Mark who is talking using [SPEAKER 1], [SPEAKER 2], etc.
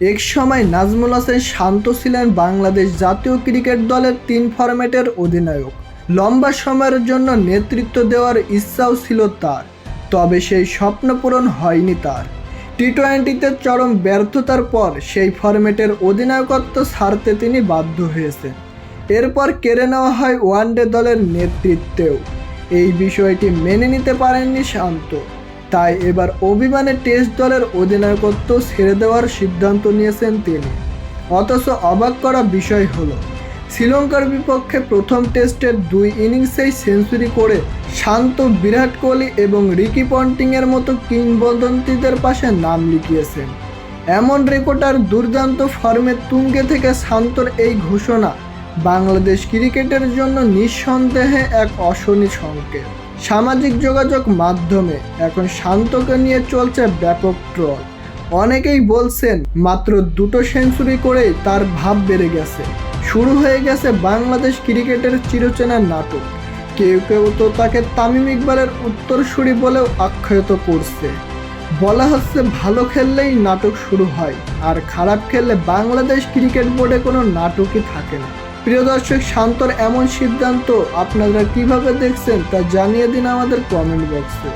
[SPEAKER 1] এক সময় নাজমুল হাসান শান্ত ছিলেন বাংলাদেশ জাতীয় ক্রিকেট দলের তিন ফরম্যাটের অধিনায়ক। লম্বা সময়ের জন্য নেতৃত্ব দেওয়ার ইচ্ছাও ছিল তার, তবে সেই স্বপ্ন পূরণ হয়নি তার। টি টোয়েন্টিতে চরম ব্যর্থতার পর সেই ফরম্যাটের অধিনায়কত্ব ছাড়তে তিনি বাধ্য হয়েছেন। এরপর কেড়ে নেওয়া হয় ওয়ানডে দলের নেতৃত্বেও। এই বিষয়টি মেনে নিতে পারেননি শান্ত। তাই এবার অভিমানে টেস্ট দলের অধিনায়কত্ব ছেড়ে দেওয়ার সিদ্ধান্ত নিয়েছেন তিনি। অথচ অবাক করা বিষয় হলো, শ্রীলঙ্কার বিপক্ষে প্রথম টেস্টের দুই ইনিংসেই সেঞ্চুরি করে শান্ত বিরাট কোহলি এবং রিকি পন্টিংয়ের মতো কিংবদন্তিদের পাশে নাম লিখিয়েছেন। এমন রেকর্ডার দুর্দান্ত ফর্মে তুঙ্গে থেকে শান্তর এই ঘোষণা বাংলাদেশ ক্রিকেটের জন্য নিঃসন্দেহে এক অশনি সংকেত। সামাজিক যোগাযোগ মাধ্যমে এখন শান্তকে নিয়ে চলছে ব্যাপক ট্রল। অনেকেই বলছেন, মাত্র দুটো সেঞ্চুরি করেই তার ভাব বেড়ে গেছে। শুরু হয়ে গেছে বাংলাদেশ ক্রিকেটের চিরচেনা নাটক। কেউ কেউ তো তাকে তামিম ইকবালের উত্তরসূরি বলেও আখ্যায়িত করছে। বলা হচ্ছে, ভালো খেললেই নাটক শুরু হয়, আর খারাপ খেললে বাংলাদেশ ক্রিকেট বোর্ডে কোনো নাটকই থাকে না। প্রিয় দর্শক শান্তর এমন সিদ্ধান্ত আপনারা কীভাবে দেখছেন তা জানিয়ে দিন আমাদের কমেন্ট বক্সে